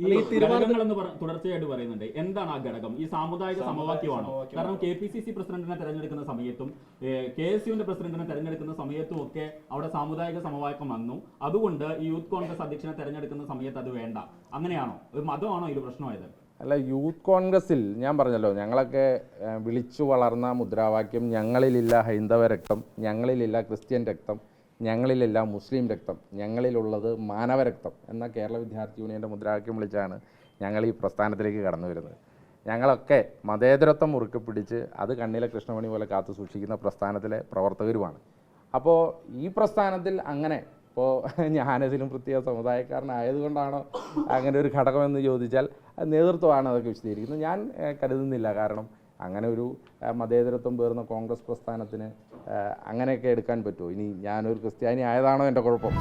ഈ എന്ന് തുടർച്ചയായിട്ട് പറയുന്നുണ്ട്. എന്താണ് ആ ഘടകം? ഈ സാമുദായിക സമവാക്യമാണോ? കാരണം കെ പി സി സി പ്രസിഡന്റിനെ തെരഞ്ഞെടുക്കുന്ന സമയത്തും കെ എസ് യുവിന്റെ പ്രസിഡന്റിനെ തെരഞ്ഞെടുക്കുന്ന സമയത്തും ഒക്കെ അവിടെ സാമുദായിക സമവാക്യം വന്നു. അതുകൊണ്ട് ഈ യൂത്ത് കോൺഗ്രസ് അധ്യക്ഷനെ തെരഞ്ഞെടുക്കുന്ന സമയത്ത് അത് വേണ്ട. അങ്ങനെയാണോ? ഒരു മതമാണോ ഇതിൽ പ്രശ്നമായത്? അല്ല യൂത്ത് കോൺഗ്രസിൽ ഞാൻ പറഞ്ഞല്ലോ ഞങ്ങളൊക്കെ വിളിച്ചു വളർന്ന മുദ്രാവാക്യം ഞങ്ങളിലില്ല ഹൈന്ദവ രക്തം ഞങ്ങളിലില്ല ക്രിസ്ത്യൻ രക്തം. ഞങ്ങളിലില്ല മുസ്ലിം രക്തം ഞങ്ങളിലുള്ളത് മാനവരക്തം എന്ന കേരള വിദ്യാർത്ഥി യൂണിയന്റെ മുദ്രാവാക്യം വിളിച്ചാണ് ഞങ്ങൾ ഈ പ്രസ്ഥാനത്തിലേക്ക് കടന്നു വരുന്നത്. ഞങ്ങളൊക്കെ മതേതരത്വം മുറുക്കി പിടിച്ച് അത് കണ്ണിലെ കൃഷ്ണമണി പോലെ കാത്തു സൂക്ഷിക്കുന്ന പ്രസ്ഥാനത്തിലെ പ്രവർത്തകരുമാണ്. അപ്പോൾ ഈ പ്രസ്ഥാനത്തിൽ അങ്ങനെ ഇപ്പോൾ ഞാനതിലും പ്രത്യേക സമുദായക്കാരനായതുകൊണ്ടാണോ അങ്ങനെ ഒരു ഘടകമെന്ന് ചോദിച്ചാൽ നേതൃത്വമാണ് അതൊക്കെ വിശദീകരിക്കുന്നത്. ഞാൻ കരുതുന്നില്ല. കാരണം അങ്ങനെ ഒരു മതേതരത്വം പേർന്ന കോൺഗ്രസ് പ്രസ്ഥാനത്തിന് അങ്ങനെയൊക്കെ എടുക്കാൻ പറ്റുമോ? ഇനി ഞാനൊരു ക്രിസ്ത്യാനി ആയതാണോ എന്റെ കുഴപ്പം?